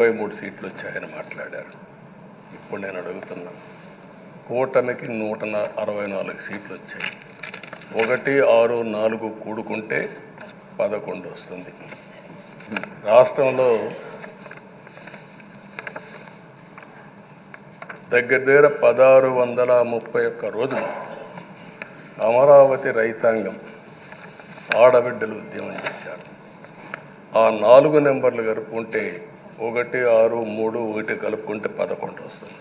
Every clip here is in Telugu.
ఇరవై మూడు సీట్లు వచ్చాయని మాట్లాడారు. ఇప్పుడు నేను అడుగుతున్నా కూటమికి నూట అరవై నాలుగు సీట్లు వచ్చాయి. ఒకటి ఆరు నాలుగు కూడుకుంటే పదకొండు వస్తుంది. రాష్ట్రంలో దగ్గర దగ్గర పదహారు వందల ముప్పై ఒక్క రోజులు అమరావతి రైతాంగం ఆడబిడ్డలు ఉద్యమం చేశారు. ఆ నాలుగు నెంబర్లు కలుపుకుంటే ఒకటి ఆరు మూడు ఒకటి కలుపుకుంటే పదకొండు వస్తుంది.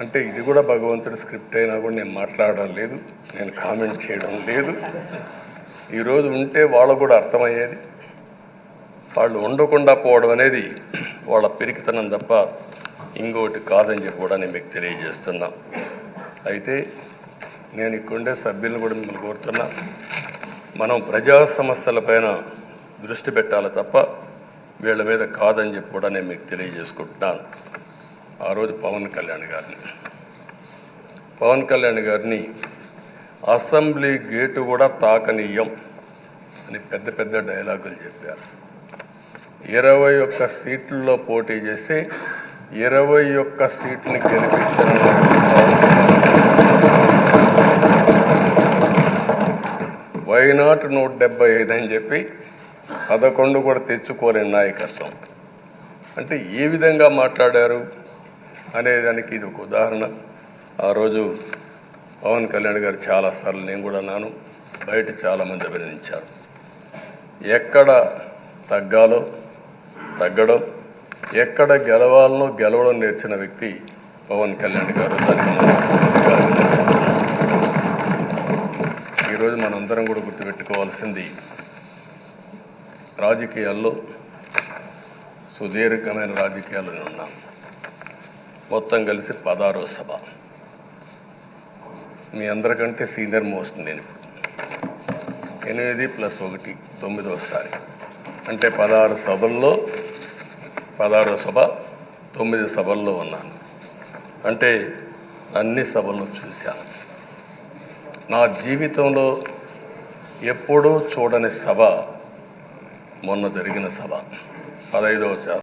అంటే ఇది కూడా భగవంతుడి స్క్రిప్ట్ అయినా కూడా నేను మాట్లాడడం లేదు నేను కామెంట్ చేయడం లేదు. ఈరోజు ఉంటే వాళ్ళకు కూడా అర్థమయ్యేది. వాళ్ళు ఉండకుండా పోవడం అనేది వాళ్ళ పెరికితనం తప్ప ఇంకోటి కాదని చెప్పి కూడా నేను మీకు తెలియజేస్తున్నా. అయితే నేను ఇక్కడుండే సభ్యులను కూడా మిమ్మల్ని కోరుతున్నా. మనం ప్రజా సమస్యలపైన దృష్టి పెట్టాలి తప్ప వీళ్ళ మీద కాదని చెప్పి కూడా నేను మీకు తెలియజేసుకుంటున్నాను. ఆ రోజు పవన్ కళ్యాణ్ గారిని. పవన్ కళ్యాణ్ గారిని అసెంబ్లీ గేటు కూడా తాకనీయం అని పెద్ద పెద్ద డైలాగులు చెప్పారు. ఇరవై ఒక్క సీట్లలో పోటీ చేసి ఇరవై ఒక్క సీట్ని గెలిపించిన వైనాట్ నూట డెబ్బై ఐదు అని చెప్పి పదకొండు కూడా తెచ్చుకోలేని నాయకత్వం. అంటే ఏ విధంగా మాట్లాడారు అనేదానికి ఇది ఒక ఉదాహరణ. ఆ రోజు పవన్ కళ్యాణ్ గారు చాలాసార్లు నేను కూడా నాను బయట చాలామంది అభినందించారు. ఎక్కడ తగ్గాలో తగ్గడం ఎక్కడ గెలవాలనో గెలవడం నేర్చిన వ్యక్తి పవన్ కళ్యాణ్ గారు. దానికి ఈరోజు మనందరం కూడా గుర్తుపెట్టుకోవాల్సింది రాజకీయాల్లో సుదీర్ఘమైన రాజకీయాలు ఉన్నాం ఉన్నాను. మొత్తం కలిసి పదారో సభ. మీ అందరికంటే సీనియర్ మోస్ట్ నేను ఎనిమిది ప్లస్ ఒకటి తొమ్మిదోసారి అంటే పదహారు సభల్లో పదహారో సభ తొమ్మిది సభల్లో ఉన్నాను. అంటే అన్ని సభలను చూశాను. నా జీవితంలో ఎప్పుడూ చూడని సభ మొన్న జరిగిన సభ. పదహైదవ